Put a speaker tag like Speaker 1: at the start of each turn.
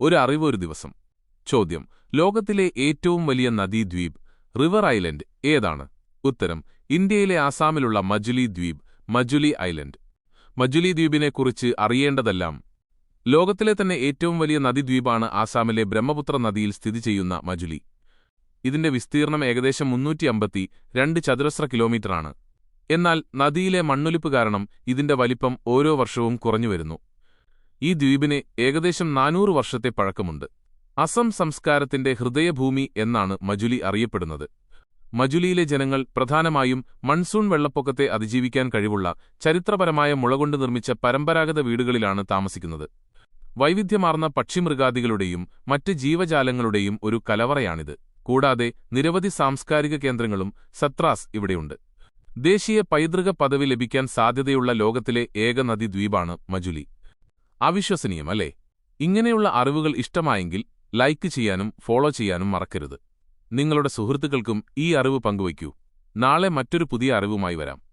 Speaker 1: ഒരു അറിവ് ഒരു ദിവസം. ചോദ്യം ലോകത്തിലെ ഏറ്റവും വലിയ നദീദ്വീപ് റിവർ ഐലൻഡ് ഏതാണ്? ഉത്തരം ഇന്ത്യയിലെ ആസാമിലുള്ള മജുലി ദ്വീപ് മജുലി ഐലൻഡ്. മജുലി ദ്വീപിനെക്കുറിച്ച് അറിയേണ്ടതെല്ലാം ലോകത്തിലെ തന്നെ ഏറ്റവും വലിയ നദീദ്വീപാണ് ആസാമിലെ ബ്രഹ്മപുത്ര നദിയിൽ സ്ഥിതി ചെയ്യുന്ന മജുലി. ഇതിന്റെ വിസ്തീർണം ഏകദേശം മുന്നൂറ്റി അമ്പത്തി രണ്ട് ചതുരശ്ര കിലോമീറ്ററാണ്. എന്നാൽ നദിയിലെ മണ്ണൊലിപ്പ് കാരണം ഇതിന്റെ വലിപ്പം ഓരോ വർഷവും കുറഞ്ഞുവരുന്നു ഈ ദ്വീപിന് ഏകദേശം നാനൂറ് വർഷത്തെ പഴക്കമുണ്ട്. അസം സംസ്കാരത്തിന്റെ ഹൃദയഭൂമി എന്നാണ് മജുലി അറിയപ്പെടുന്നത്. മജുലിയിലെ ജനങ്ങൾ പ്രധാനമായും മൺസൂൺ വെള്ളപ്പൊക്കത്തെ അതിജീവിക്കാൻ കഴിവുള്ള ചരിത്രപരമായ മുളകൊണ്ട് നിർമ്മിച്ച പരമ്പരാഗത വീടുകളിലാണ് താമസിക്കുന്നത്. വൈവിധ്യമാർന്ന പക്ഷിമൃഗാദികളുടെയും മറ്റ് ജീവജാലങ്ങളുടെയും ഒരു കലവറയാണിത്. കൂടാതെ നിരവധി സാംസ്കാരിക കേന്ദ്രങ്ങളും സത്രാസ് ഇവിടെയുണ്ട്. ദേശീയ പൈതൃക പദവി ലഭിക്കാൻ സാധ്യതയുള്ള ലോകത്തിലെ ഏക നദി ദ്വീപാണ് മജുലി. അവിശ്വസനീയം അല്ലേ ഇങ്ങനെയുള്ള അറിവുകൾ ഇഷ്ടമായെങ്കിൽ ലൈക്ക് ചെയ്യാനും ഫോളോ ചെയ്യാനും മറക്കരുത്. നിങ്ങളുടെ സുഹൃത്തുക്കൾക്കും ഈ അറിവ് പങ്കുവയ്ക്കൂ. നാളെ മറ്റൊരു പുതിയ അറിവുമായി വരാം.